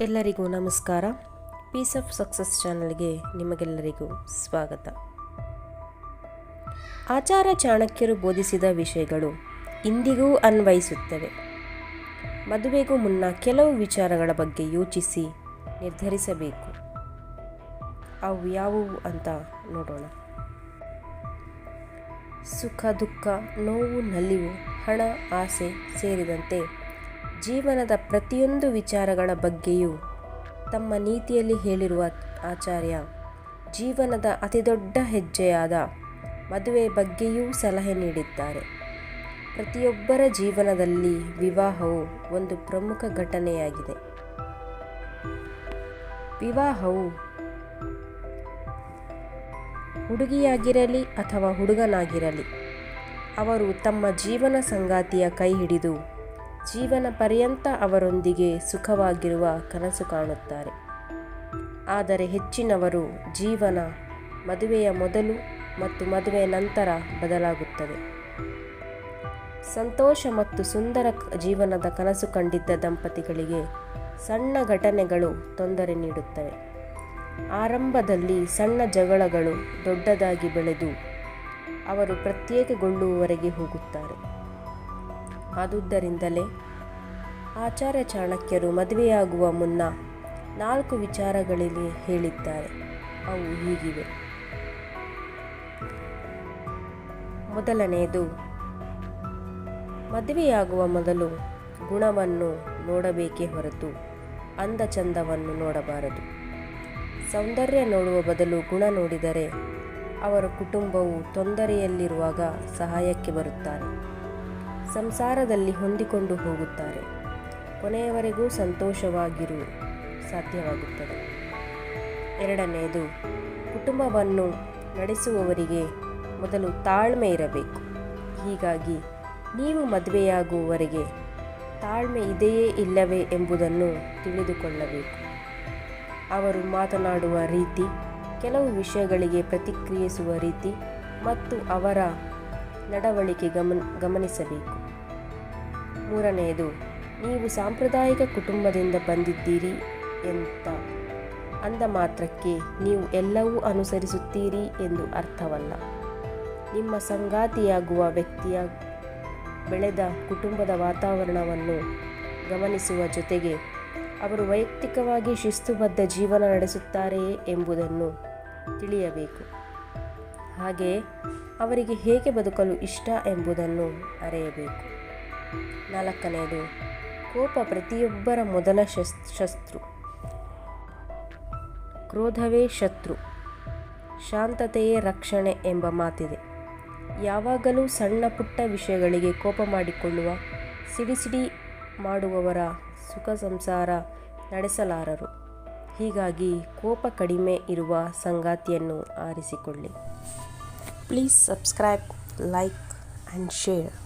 ಎಲ್ಲರಿಗೂ ನಮಸ್ಕಾರ. Piece of success ಚಾನಲ್ಗೆ ನಿಮಗೆಲ್ಲರಿಗೂ ಸ್ವಾಗತ. ಆಚಾರ ಚಾಣಕ್ಯರು ಬೋಧಿಸಿದ ವಿಷಯಗಳು ಇಂದಿಗೂ ಅನ್ವಯಿಸುತ್ತವೆ. ಮದುವೆಗೂ ಮುನ್ನ ಕೆಲವು ವಿಚಾರಗಳ ಬಗ್ಗೆ ಯೋಚಿಸಿ ನಿರ್ಧರಿಸಬೇಕು. ಅವು ಯಾವುವು ಅಂತ ನೋಡೋಣ. ಸುಖ, ದುಃಖ, ನೋವು, ನಲಿವು, ಹಣ, ಆಸೆ ಸೇರಿದಂತೆ ಜೀವನದ ಪ್ರತಿಯೊಂದು ವಿಚಾರಗಳ ಬಗ್ಗೆಯೂ ತಮ್ಮ ನೀತಿಯಲ್ಲಿ ಹೇಳಿರುವ ಆಚಾರ್ಯ, ಜೀವನದ ಅತಿದೊಡ್ಡ ಹೆಜ್ಜೆಯಾದ ಮದುವೆ ಬಗ್ಗೆಯೂ ಸಲಹೆ ನೀಡಿದ್ದಾರೆ. ಪ್ರತಿಯೊಬ್ಬರ ಜೀವನದಲ್ಲಿ ವಿವಾಹವು ಒಂದು ಪ್ರಮುಖ ಘಟನೆಯಾಗಿದೆ. ವಿವಾಹವು ಹುಡುಗಿಯಾಗಿರಲಿ ಅಥವಾ ಹುಡುಗನಾಗಿರಲಿ, ಅವರು ತಮ್ಮ ಜೀವನ ಸಂಗಾತಿಯ ಕೈ ಹಿಡಿದು ಜೀವನ ಪರ್ಯಂತ ಅವರೊಂದಿಗೆ ಸುಖವಾಗಿರುವ ಕನಸು ಕಾಣುತ್ತಾರೆ. ಆದರೆ ಹೆಚ್ಚಿನವರು ಜೀವನ ಮದುವೆಯ ಮೊದಲು ಮತ್ತು ಮದುವೆಯ ನಂತರ ಬದಲಾಗುತ್ತದೆ. ಸಂತೋಷ ಮತ್ತು ಸುಂದರ ಜೀವನದ ಕನಸು ಕಂಡಿದ್ದ ದಂಪತಿಗಳಿಗೆ ಸಣ್ಣ ಘಟನೆಗಳು ತೊಂದರೆ ನೀಡುತ್ತವೆ. ಆರಂಭದಲ್ಲಿ ಸಣ್ಣ ಜಗಳಗಳು ದೊಡ್ಡದಾಗಿ ಬೆಳೆದು ಅವರು ಪ್ರತ್ಯೇಕಗೊಳ್ಳುವವರೆಗೆ ಹೋಗುತ್ತಾರೆ. ಆದುದರಿಂದಲೇ ಆಚಾರ್ಯ ಚಾಣಕ್ಯರು ಮದುವೆಯಾಗುವ ಮುನ್ನ ನಾಲ್ಕು ವಿಚಾರಗಳಲ್ಲಿ ಹೇಳಿದ್ದಾರೆ. ಅವು ಹೀಗಿವೆ. ಮೊದಲನೆಯದು, ಮದುವೆಯಾಗುವ ಮೊದಲು ಗುಣವನ್ನು ನೋಡಬೇಕೇ ಹೊರತು ಅಂದ ಚಂದವನ್ನು ನೋಡಬಾರದು. ಸೌಂದರ್ಯ ನೋಡುವ ಬದಲು ಗುಣ ನೋಡಿದರೆ ಅವರ ಕುಟುಂಬವು ತೊಂದರೆಯಲ್ಲಿರುವಾಗ ಸಹಾಯಕ್ಕೆ ಬರುತ್ತಾರೆ. ಸಂಸಾರದಲ್ಲಿ ಹೊಂದಿಕೊಂಡು ಹೋಗುತ್ತಾರೆ. ಕೊನೆಯವರೆಗೂ ಸಂತೋಷವಾಗಿರು, ಸಾಧ್ಯವಾಗುತ್ತದೆ. ಎರಡನೆಯದು, ಕುಟುಂಬವನ್ನು ನಡೆಸುವವರಿಗೆ ಮೊದಲು ತಾಳ್ಮೆ ಇರಬೇಕು. ಹೀಗಾಗಿ, ನೀವು ಮದುವೆಯಾಗುವವರೆಗೆ ತಾಳ್ಮೆ ಇದೆಯೇ ಇಲ್ಲವೇ ಎಂಬುದನ್ನು ತಿಳಿದುಕೊಳ್ಳಬೇಕು. ಅವರು ಮಾತನಾಡುವ ರೀತಿ, ಕೆಲವು ವಿಷಯಗಳಿಗೆ ಪ್ರತಿಕ್ರಿಯಿಸುವ ರೀತಿ ಮತ್ತು ಅವರ ನಡವಳಿಕೆ ಗಮನ, ಗಮನಿಸಬೇಕು. ಮೂರನೆಯದು, ನೀವು ಸಾಂಪ್ರದಾಯಿಕ ಕುಟುಂಬದಿಂದ ಬಂದಿದ್ದೀರಿ ಎಂತ? ಅಂದ ಮಾತ್ರಕ್ಕೆ ನೀವು ಎಲ್ಲವೂ ಅನುಸರಿಸುತ್ತೀರಿ ಎಂದು ಅರ್ಥವಲ್ಲ. ನಿಮ್ಮ ಸಂಗಾತಿಯಾಗುವ ವ್ಯಕ್ತಿಯ ಬೆಳೆದ ಕುಟುಂಬದ ವಾತಾವರಣವನ್ನು ಗಮನಿಸುವ ಜೊತೆಗೆ ಅವರು ವೈಯಕ್ತಿಕವಾಗಿ ಶಿಸ್ತುಬದ್ಧ ಜೀವನ ನಡೆಸುತ್ತಾರೆಯೇ ಎಂಬುದನ್ನು ತಿಳಿಯಬೇಕು. ಹಾಗೆಯೇ ಅವರಿಗೆ ಹೇಗೆ ಬದುಕಲು ಇಷ್ಟ ಎಂಬುದನ್ನು ಅರಿಯಬೇಕು. ನಾಲ್ಕನೆಯದು, ಕೋಪ ಪ್ರತಿಯೊಬ್ಬರ ಮೊದಲ ಶಸ್ ಶಸ್ತ್ರು ಕ್ರೋಧವೇ ಶತ್ರು, ಶಾಂತತೆಯೇ ರಕ್ಷಣೆ ಎಂಬ ಮಾತಿದೆ. ಯಾವಾಗಲೂ ಸಣ್ಣ ಪುಟ್ಟ ವಿಷಯಗಳಿಗೆ ಕೋಪ ಮಾಡಿಕೊಳ್ಳುವ, ಸಿಡಿಸಿಡಿ ಮಾಡುವವರ ಸುಖ ಸಂಸಾರ ನಡೆಸಲಾರರು. ಹೀಗಾಗಿ ಕೋಪ ಕಡಿಮೆ ಇರುವ ಸಂಗಾತಿಯನ್ನು ಆರಿಸಿಕೊಳ್ಳಿ. Please subscribe, like and share.